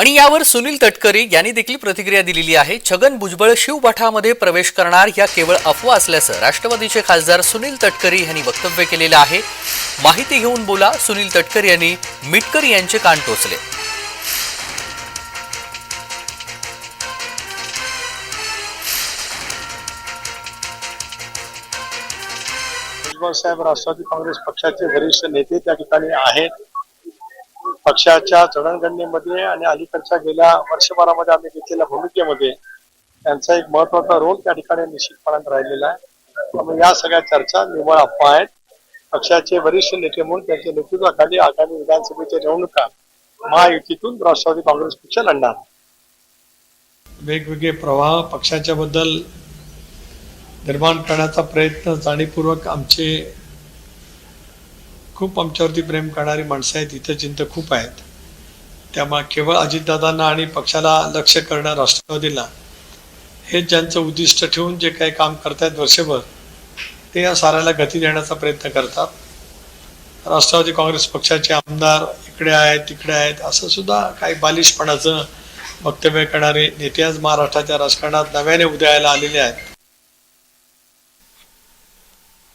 आणि यावर सुनील तटकरे यांनी देखील प्रतिक्रिया दिलेली आहे. छगन भुजबळ शिवपाठामध्ये प्रवेश करणार या केवळ अफवा असल्याचं राष्ट्रवादीचे खासदार सुनील तटकरे यांनी वक्तव्य केलेलं आहे. माहिती घेऊन बोला सुनील तटकरे यांनी मिटकर यांचे कान टोचले. भुजबळ साहेब राष्ट्रवादी काँग्रेस पक्षाचे वरिष्ठ नेते त्या ठिकाणी आहेत. पक्षाच्या जडणघडणीमध्ये आणि अलीकडच्या गेल्या वर्षभरामध्ये आम्ही घेतलेल्या भूमिकेमध्ये त्यांचा एक महत्त्वाचा रोल त्या ठिकाणी निश्चितपणाने राहिलेला आहे. त्यामुळे या सगळ्या चर्चा निव्वळ अफवा आहेत. पक्षाचे वरिष्ठ नेते म्हणून त्यांच्या नेतृत्वाखाली आगामी विधानसभेच्या निवडणुका महायुतीतून राष्ट्रवादी काँग्रेस पक्ष लढणार. वेगवेगळे प्रवाह पक्षाच्या बद्दल निर्माण करण्याचा प्रयत्न जाणीवपूर्वक आमचे खूप आमच्यावरती प्रेम करणारी माणसं आहेत इथं चिंत खूप आहेत. त्यामुळे केवळ अजितदादांना आणि पक्षाला लक्ष करणं राष्ट्रवादीला हेच ज्यांचं उद्दिष्ट ठेवून जे काही काम करतायत वर्षभर ते या साऱ्याला गती देण्याचा प्रयत्न करतात. राष्ट्रवादी काँग्रेस पक्षाचे आमदार इकडे आहेत तिकडे आहेत असं सुद्धा काही बालिशपणाचं वक्तव्य करणारे नेते आज महाराष्ट्राच्या राजकारणात नव्याने उदयाला आलेले आहेत.